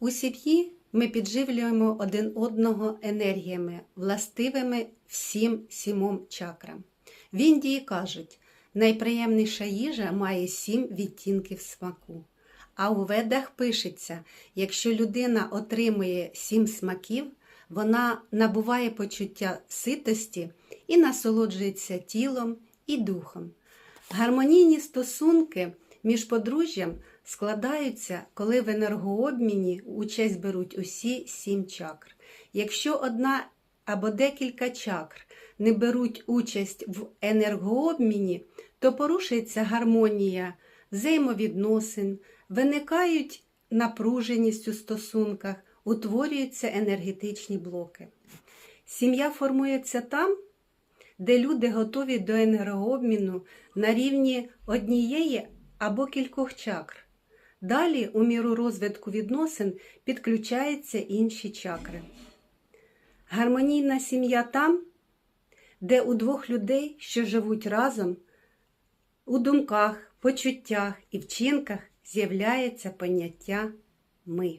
У сім'ї ми підживлюємо один одного енергіями, властивими всім сімом чакрам. В Індії кажуть, найприємніша їжа має сім відтінків смаку. А у ведах пишеться, якщо людина отримує сім смаків, вона набуває почуття ситості і насолоджується тілом і духом. Гармонійні стосунки між подружжям складаються, коли в енергообміні участь беруть усі сім чакр. Якщо одна або декілька чакр не беруть участь в енергообміні, то порушується гармонія взаємовідносин, виникають напруженість у стосунках, утворюються енергетичні блоки. Сім'я формується там, де люди готові до енергообміну на рівні однієї або кількох чакр. Далі, у міру розвитку відносин, підключаються інші чакри. Гармонійна сім'я там, де у двох людей, що живуть разом, у думках, почуттях і вчинках з'являється поняття ми.